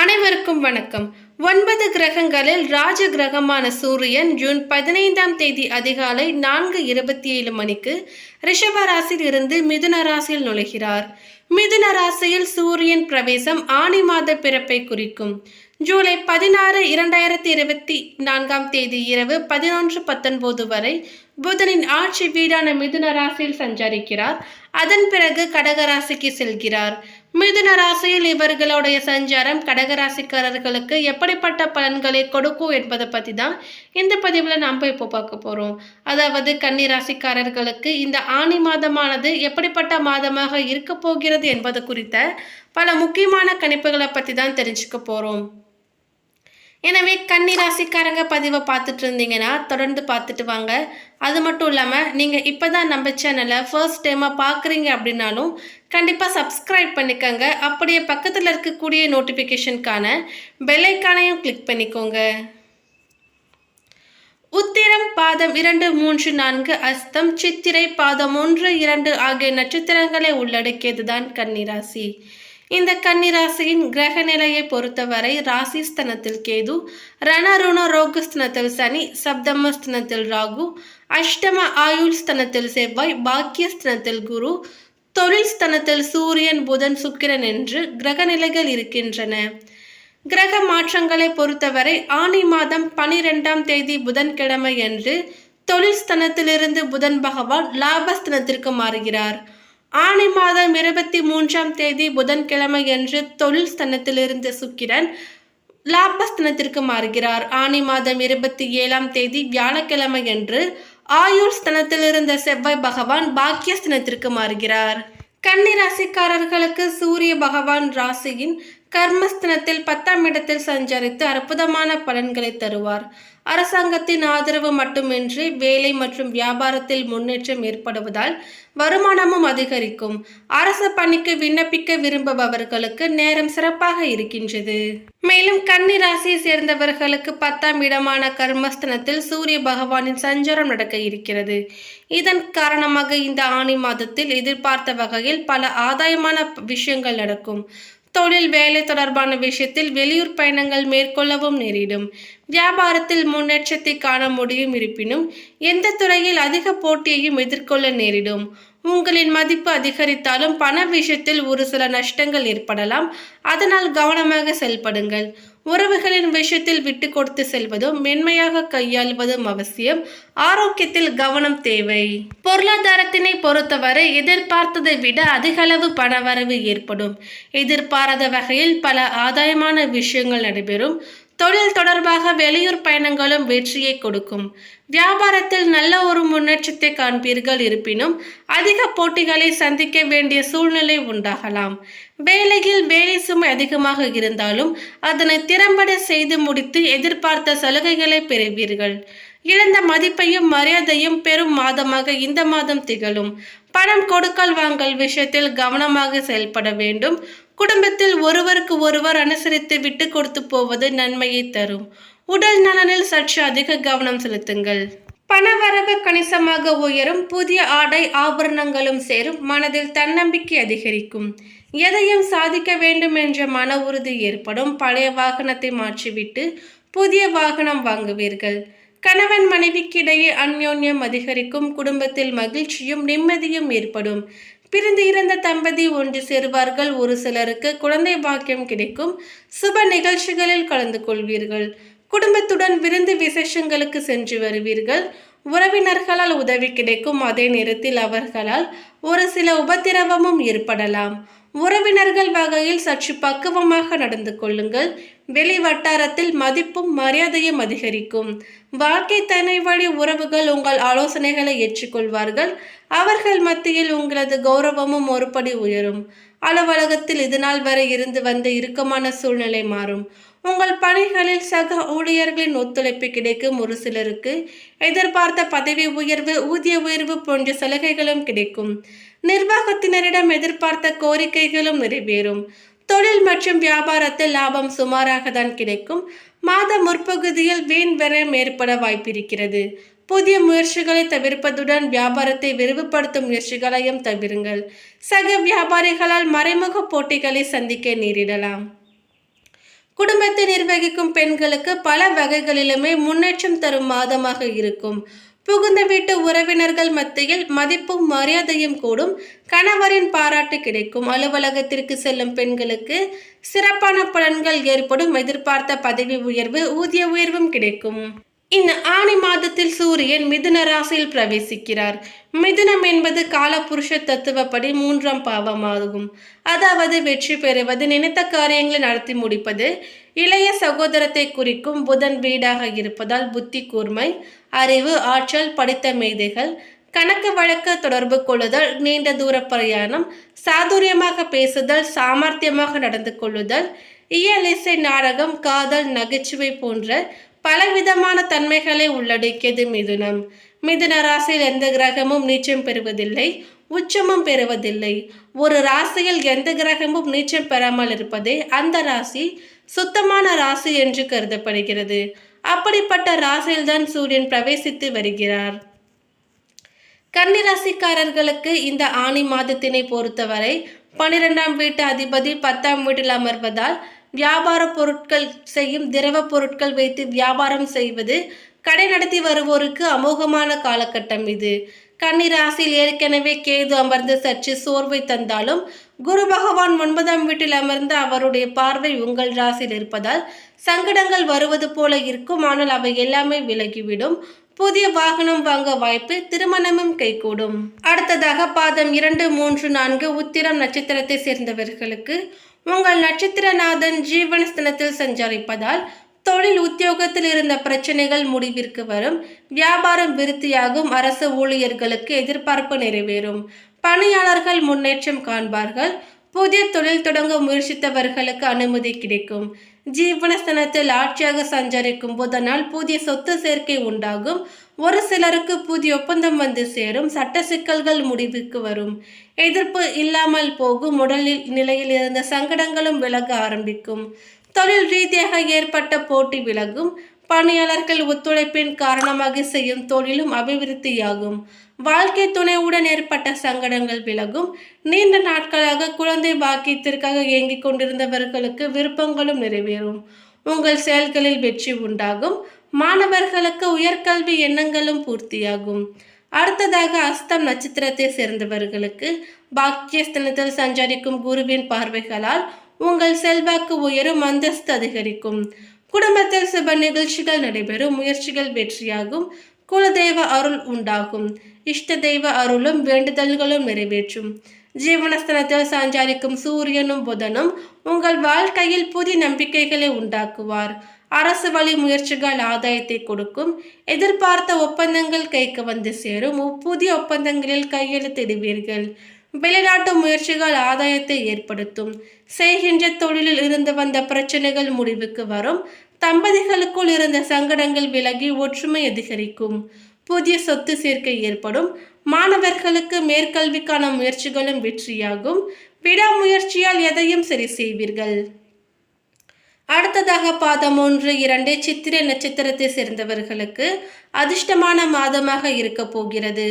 அனைவருக்கும் வணக்கம். ஒன்பது கிரகங்களில் ராஜ கிரகமான சூரியன் ஜூன் பதினைந்தாம் தேதி அதிகாலை நான்கு இருபத்தி ஏழு மணிக்கு ரிஷப ராசியில் இருந்து மிதுன ராசியில் நுழைகிறார். மிதுன ராசியில் சூரியன் பிரவேசம் ஆணி மாத பிறப்பை குறிக்கும். ஜூலை பதினாறு இரண்டாயிரத்தி இருபத்தி நான்காம் தேதி இரவு பதினொன்று பத்தொன்பது வரை புதனின் ஆட்சி வீடான மிதுன ராசியில் சஞ்சரிக்கிறார். அதன் பிறகு கடகராசிக்கு செல்கிறார். மிதுன ராசியில் இவர்களுடைய சஞ்சாரம் கடகராசிக்காரர்களுக்கு எப்படிப்பட்ட பலன்களை கொடுக்கும் என்பதை பற்றி தான் இந்த பதிவில் நாம் இப்போ பார்க்க போகிறோம் அதாவது கன்னி ராசிக்காரர்களுக்கு இந்த ஆணி மாதமானது எப்படிப்பட்ட மாதமாக இருக்க போகிறது என்பது குறித்த பல முக்கியமான கணிப்புகளை பற்றி தான் தெரிஞ்சுக்க போகிறோம் எனவே கன்னி ராசிக்காரங்க பதிவை பார்த்துட்டு இருந்தீங்கன்னா தொடர்ந்து பார்த்துட்டு வாங்க. அது மட்டும் இல்லாமல் நீங்கள் இப்போ தான் நம்ம சேனலை ஃபர்ஸ்ட் டைமாக பார்க்குறீங்க அப்படின்னாலும் கண்டிப்பாக சப்ஸ்கிரைப் பண்ணிக்கோங்க. அப்படியே பக்கத்தில் இருக்கக்கூடிய நோட்டிஃபிகேஷனுக்கான பெல்லைக்கானையும் கிளிக் பண்ணிக்கோங்க. உத்திரம் பாதம் இரண்டு மூன்று நான்கு அஸ்தம் சித்திரை பாதம் ஒன்று இரண்டு ஆகிய நட்சத்திரங்களை உள்ளடக்கியதுதான் கன்னிராசி. இந்த கன்னிராசியின் கிரக நிலையை பொறுத்தவரை ராசிஸ்தனத்தில் கேது ரணருண ரோகஸ்தனத்தில் சனி சப்தமஸ்தனத்தில் ராகு அஷ்டம ஆயுள் ஸ்தனத்தில் செவ்வாய் பாக்கியஸ்தனத்தில் குரு தொழில் ஸ்தனத்தில் சூரியன் புதன் சுக்கிரன் என்று கிரக நிலைகள் இருக்கின்றன. கிரக மாற்றங்களை பொறுத்தவரை ஆணி மாதம் பனிரெண்டாம் தேதி புதன்கிழமை என்று தொழில் ஸ்தனத்திலிருந்து புதன் பகவான் லாபஸ்தனத்திற்கு மாறுகிறார். ஆணி மாதம் இருபத்தி மூன்றாம் தேதி புதன்கிழமை என்று தொழில் ஸ்தனத்திலிருந்து சுக்கிரன் லாபஸ்தனத்திற்கு மாறுகிறார். ஆணி மாதம் இருபத்தி ஏழாம் தேதி வியாழக்கிழமை என்று ஆயுள் ஸ்தனத்தில் இருந்த செவ்வாய் பகவான் பாக்கியஸ்தனத்திற்கு மாறுகிறார். கன்னி ராசிக்காரர்களுக்கு சூரிய பகவான் ராசியின் கர்மஸ்தனத்தில் பத்தாம் இடத்தில் சஞ்சரித்து அற்புதமான பலன்களை தருவார். அரசாங்கத்தின் ஆதரவு மட்டுமின்றி வேலை மற்றும் வியாபாரத்தில் முன்னேற்றம் ஏற்படுவதால் வருமானமும் அதிகரிக்கும். அரசு பணிக்கு விண்ணப்பிக்க விரும்புபவர்களுக்கு நேரம் சிறப்பாக இருக்கின்றது. மேலும் கன்னி ராசியை சேர்ந்தவர்களுக்கு பத்தாம் இடமான கர்மஸ்தனத்தில் சூரிய பகவானின் சஞ்சாரம் நடக்க இருக்கிறது. இதன் காரணமாக இந்த ஆணி மாதத்தில் எதிர்பார்த்த வகையில் பல ஆதாயமான விஷயங்கள் நடக்கும். தொழில் வேலை தொடர்பான விஷயத்தில் வெளியூர் பயணங்கள் மேற்கொள்ளவும் நேரிடும். வியாபாரத்தில் முன்னேற்றத்தை காண முடியும் இருப்பினும் எந்த துறையில் அதிக போட்டியையும் எதிர்கொள்ள நேரிடும். உங்களின் மதிப்பு அதிகரித்தாலும் பண விஷயத்தில் ஒரு சில நஷ்டங்கள் ஏற்படலாம். அதனால் கவனமாக செயல்படுங்கள். உறவுகளின் விஷயத்தில் விட்டு கொடுத்து செல்வதும் மென்மையாக கையாள்வதும் அவசியம். ஆரோக்கியத்தில் கவனம் தேவை. பொருளாதாரத்தினை பொறுத்தவரை எதிர்பார்த்ததை விட அதிகளவு பணவரவு ஏற்படும். எதிர்பாராத வகையில் பல ஆதாயமான விஷயங்கள் நடைபெறும். தொழில் தொடர்பாக வெளியூர் பயணங்களும் வெற்றியை கொடுக்கும். வியாபாரத்தில் நல்ல ஒரு முன்னேற்றத்தை காண்பீர்கள் இருப்பினும் அதிக போட்டிகளை சந்திக்க வேண்டிய சூழ்நிலை உண்டாகலாம். வேலையில் வேலை சுமை அதிகமாக இருந்தாலும் அதனை திறம்பட செய்து முடித்து எதிர்பார்த்த சலுகைகளை பெறுவீர்கள். இழந்த மதிப்பையும் மரியாதையும் பெரும் மாதமாக இந்த மாதம் திகழும். பணம் கொடுக்கல் வாங்கல் விஷயத்தில் கவனமாக செயல்பட வேண்டும். குடும்பத்தில் ஒருவருக்கு ஒருவர் அனுசரித்து விட்டு கொடுத்து போவது நன்மையை தரும். உடல் நலனில் சற்று அதிக கவனம் செலுத்துங்கள். பணவரவு கணிசமாக உயரும். புதிய ஆடை ஆபரணங்களும் சேரும். மனதில் தன்னம்பிக்கை அதிகரிக்கும். எதையும் சாதிக்க வேண்டும் என்ற மன உறுதி ஏற்படும். பழைய வாகனத்தை மாற்றிவிட்டு புதிய வாகனம் வாங்குவீர்கள். கணவன் மனைவிக்கிடையே அந்யோன்யம் அதிகரிக்கும் குடும்பத்தில் மகிழ்ச்சியும் நிம்மதியும் ஏற்படும். பிரிந்து இறந்த தம்பதி ஒன்று சேருவார்கள். ஒரு சிலருக்கு குழந்தை பாக்கியம் கிடைக்கும். சுப நிகழ்ச்சிகளில் கலந்து கொள்வீர்கள். குடும்பத்துடன் விருந்து விசேஷங்களுக்கு சென்று வருவீர்கள். உறவினர்களால் உதவி கிடைக்கும். அதே நேரத்தில் அவர்களால் ஒரு சில உபத்திரவமும் ஏற்படலாம். உறவினர்கள் வகையில் சற்று பக்குவமாக நடந்து கொள்ளுங்கள். வெளி வட்டாரத்தில் மதிப்பும் மரியாதையும் அதிகரிக்கும். வாழ்க்கை தனி வழி உறவுகள் உங்கள் ஆலோசனைகளை ஏற்றுக்கொள்வார்கள். அவர்கள் மத்தியில் உங்களது கௌரவமும் ஒருபடி உயரும். அலுவலகத்தில் இதுநாள் வரை இருந்து வந்த இறுக்கமான சூழ்நிலை மாறும். உங்கள் பணிகளில் சக ஊழியர்களின் ஒத்துழைப்பு கிடைக்கும் ஒரு சிலருக்கு. எதிர்பார்த்த பதவி உயர்வு ஊதிய உயர்வு போன்ற சலுகைகளும் கிடைக்கும். நிர்வாகத்தினரிடம் எதிர்பார்த்த கோரிக்கைகளும் நிறைவேறும். தொழில் மற்றும் வியாபாரத்தில் லாபம் சுமாராக தான் கிடைக்கும். மாத முற்பகுதியில் வீண் விரயம் ஏற்பட வாய்ப்பிருக்கிறது. புதிய முயற்சிகளை தவிர்ப்பதுடன் வியாபாரத்தை விரிவுபடுத்தும் முயற்சிகளையும் தவிருங்கள். சக வியாபாரிகளால் மறைமுக போட்டிகளை சந்திக்க நேரிடலாம். குடும்பத்தை நிர்வகிக்கும் பெண்களுக்கு பல வகைகளிலுமே முன்னேற்றம் தரும் மாதமாக இருக்கும். புகுந்த வீட்டு உறவினர்கள் மத்தியில் மதிப்பும் மரியாதையும் கூடும். கணவரின் பாராட்டு கிடைக்கும். அலுவலகத்திற்கு செல்லும் பெண்களுக்கு சிறப்பான பலன்கள் ஏற்படும். எதிர்பார்த்த பதவி உயர்வு ஊதிய உயர்வும் கிடைக்கும். இந்த ஆணி மாதத்தில் சூரியன் மிதுன ராசியில் பிரவேசிக்கிறார். மிதுனம் என்பது காலபுருஷ தத்துவப்படி மூன்றாம் பாவமாகும். அதாவது வெற்றி பெறுவது நினைத்த காரியங்களை நடத்தி முடிப்பது இளைய சகோதரத்தை குறிக்கும் புதன் வீடாக இருப்பதால் புத்தி கூர்மை அறிவு ஆற்றல் படித்த மேதைகள் கணக்கு வழக்கு தொடர்பு கொள்ளுதல் நீண்ட தூர பிரயாணம் சாதுரியமாக பேசுதல் சாமர்த்தியமாக நடந்து கொள்ளுதல் இயல் இசை நாடகம் காதல் நகைச்சுவை போன்ற பலவிதமான தன்மைகளை உள்ளடக்கியது மிதுனம். மிதுன ராசியில் எந்த கிரகமும் நீச்சம் பெறுவதில்லை உச்சமும் பெறுவதில்லை. ஒரு ராசியில் எந்த கிரகமும் நீச்சம் பெறாமல் இருப்பதே அந்த ராசி சுத்தமான ராசி என்று கருதப்படுகிறது. அப்படிப்பட்ட ராசியில்தான் சூரியன் பிரவேசித்து வருகிறார். கன்னிராசிக்காரர்களுக்கு இந்த ஆணி மாதத்தினை பொறுத்தவரை பனிரெண்டாம் வீட்டு அதிபதி பத்தாம் வீட்டில் அமர்வதால் வியாபார பொருட்கள் செய்யும் திரவ பொருட்கள் வைத்து வியாபாரம் செய்வது கடை நடத்தி வருவோருக்கு அமோகமான காலகட்டம் இது. கன்னிராசியில் ஏற்கனவே கேது அமர்ந்து சற்று சோர்வை தந்தாலும் குரு பகவான் ஒன்பதாம் வீட்டில் அமர்ந்த அவருடைய பார்வை உங்கள் ராசியில் இருப்பதால் சங்கடங்கள் வருவது போல இருக்கும். ஆனால் அவை எல்லாமே விலகிவிடும். புதிய வாகனம் வாங்க வாய்ப்பு திருமணமும் கைகூடும். அடுத்ததாக பாதம் இரண்டு மூன்று நான்கு உத்திரம் நட்சத்திரத்தை சேர்ந்தவர்களுக்கு உங்கள் நட்சத்திரநாதன் ஜீவனஸ்தனத்தில் சஞ்சரிப்பதால் தொழில் உத்தியோகத்தில் இருந்த பிரச்சனைகள் முடிவிற்கு வரும். வியாபாரம் விருத்தியாகும். அரசு ஊழியர்களுக்கு எதிர்பார்ப்பு நிறைவேறும். பணியாளர்கள் முன்னேற்றம் காண்பார்கள். புதிய தொழில் தொடங்க முயற்சித்தவர்களுக்கு அனுமதி கிடைக்கும். ஜீவனஸ்தனத்தில் ஆட்சியாக சஞ்சரிக்கும் புதனால் புதிய சொத்து சேர்க்கை உண்டாகும். ஒரு சிலருக்கு புதிய ஒப்பந்தம் வந்து சேரும். சட்ட சிக்கல்கள் முடிவுக்கு வரும். எதிர்ப்பு இல்லாமல் போகும். உடலில் நிலையில் இருந்த சங்கடங்களும் விலக ஆரம்பிக்கும். தொழில் ரீதியாக ஏற்பட்ட போட்டி விலகும். பணியாளர்கள் ஒத்துழைப்பின் காரணமாக செய்யும் தொழிலும் அபிவிருத்தியாகும். வாழ்க்கை துணையுடன் ஏற்பட்ட சங்கடங்கள் விலகும். நீண்ட நாட்களாக குழந்தை பாக்கியத்திற்காக இயங்கிக் கொண்டிருந்தவர்களுக்கு விருப்பங்களும் நிறைவேறும். உங்கள் செயல்களில் வெற்றி உண்டாகும். மாணவர்களுக்கு உயர்கல்வி எண்ணங்களும் பூர்த்தியாகும். அடுத்ததாக அஸ்தம் நட்சத்திரத்தை சேர்ந்தவர்களுக்கு பாக்கியஸ்தனத்தில் சஞ்சரிக்கும் குருவின் பார்வைகளால் உங்கள் செல்வாக்கு உயரும் அந்தஸ்து அதிகரிக்கும். குடும்பத்தில் சுப நிகழ்ச்சிகள் நடைபெறும் முயற்சிகள் வெற்றியாகும் குலதெய்வ அருள் உண்டாகும். இஷ்ட தெய்வ அருளும் வேண்டுதல்களும் நிறைவேற்றும். ஜீவனஸ்தனத்தில் சஞ்சாரிக்கும் சூரியனும் புதனும் உங்கள் வாழ்க்கையில் புதிய நம்பிக்கைகளை உண்டாக்குவார். அரசு வழி முயற்சிகள் ஆதாயத்தை கொடுக்கும். எதிர்பார்த்த ஒப்பந்தங்கள் கைக்கு வந்து சேரும். புதிய ஒப்பந்தங்களில் கையெழுத்திடுவீர்கள். வெளிநாட்டு முயற்சிகள் ஆதாயத்தை ஏற்படுத்தும். செய்கின்ற தொழிலில் இருந்து வந்த பிரச்சனைகள் முடிவுக்கு வரும். தம்பதிகளுக்குள் இருந்த சங்கடங்கள் விலகி ஒற்றுமை அதிகரிக்கும். புதிய சொத்து சேர்க்கை ஏற்படும். மாணவர்களுக்கு மேற்கல்விக்கான முயற்சிகளும் வெற்றியாகும். விடாமுயற்சியால் எதையும் சரி செய்வீர்கள். அடுத்ததாக பாதம் ஒன்று இரண்டு சித்திரை நட்சத்திரத்தை சேர்ந்தவர்களுக்கு அதிர்ஷ்டமான மாதமாக இருக்க போகிறது.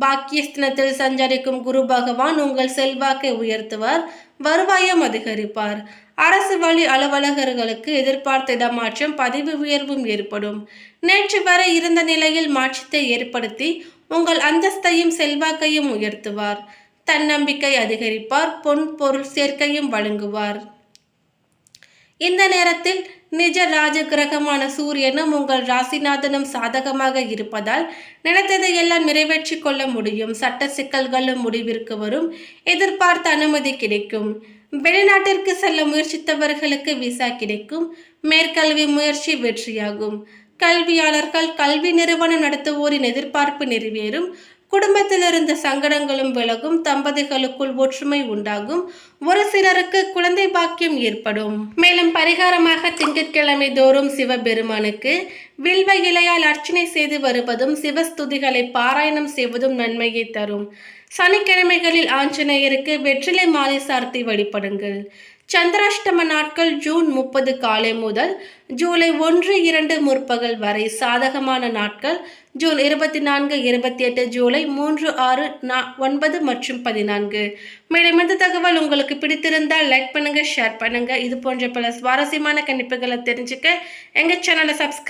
பாக்கியஸ்தனத்தில் சஞ்சரிக்கும் குரு பகவான் உங்கள் செல்வாக்கை உயர்த்துவார் வருவாயம் அதிகரிப்பார். அரசு வழி அலுவலகர்களுக்கு எதிர்பார்த்த இடமாற்றம் பதிவு உயர்வும் ஏற்படும். நேற்று வரை இருந்த நிலையில் மாற்றத்தை ஏற்படுத்தி உங்கள் அந்தஸ்தையும் செல்வாக்கையும் உயர்த்துவார். தன்னம்பிக்கை அதிகரிப்பார் பொன் பொருள் சேர்க்கையும் வழங்குவார். இந்த நேரத்தில் நிஜ ராஜ கிரகமான சூரியனும் உங்கள் ராசிநாதனும் சாதகமாக இருப்பதால் நினைத்ததை எல்லாம் நிறைவேற்றி கொள்ள முடியும். சட்ட சிக்கல்களும் முடிவிற்கு வரும். எதிர்பார்த்த அனுமதி கிடைக்கும். வெளிநாட்டிற்கு செல்ல முயற்சித்தவர்களுக்கு விசா கிடைக்கும். மேற்கல்வி முயற்சி வெற்றியாகும். கல்வியாளர்கள் கல்வி நிறுவனம் நடத்துவோரின் எதிர்பார்ப்பு நிறைவேறும். குடும்பத்தில் இருந்த சங்கடங்களும் விலகும் தம்பதிகளுக்குள் ஒற்றுமை உண்டாகும். ஒரு சிலருக்கு குழந்தை பாக்கியம் ஏற்படும். மேலும் பரிகாரமாக திங்கட்கிழமை தோறும் சிவபெருமானுக்கு வில்வ இலையால் அர்ச்சனை செய்து வருவதும் சிவஸ்துதிகளை பாராயணம் செய்வதும் நன்மையை தரும். சனிக்கிழமைகளில் ஆஞ்சநேயருக்கு வெற்றிலை மாலை சார்த்தி வழிபடுங்கள். சந்திராஷ்டம நாட்கள் ஜூன் முப்பது காலை முதல் ஜூலை ஒன்று இரண்டு முற்பகல் வரை சாதகமான நாட்கள். ஜூன் இருபத்தி நான்கு இருபத்தி எட்டு ஜூலை மூன்று ஆறு நா ஒன்பது மற்றும் பதினான்கு. மேலும் இந்த தகவல் உங்களுக்கு பிடித்திருந்தால் லைக் பண்ணுங்கள் ஷேர் பண்ணுங்கள் இது போன்ற பல சுவாரஸ்யமான கணிப்புகளை தெரிஞ்சுக்க எங்கள் சேனலை சப்ஸ்கிரைப்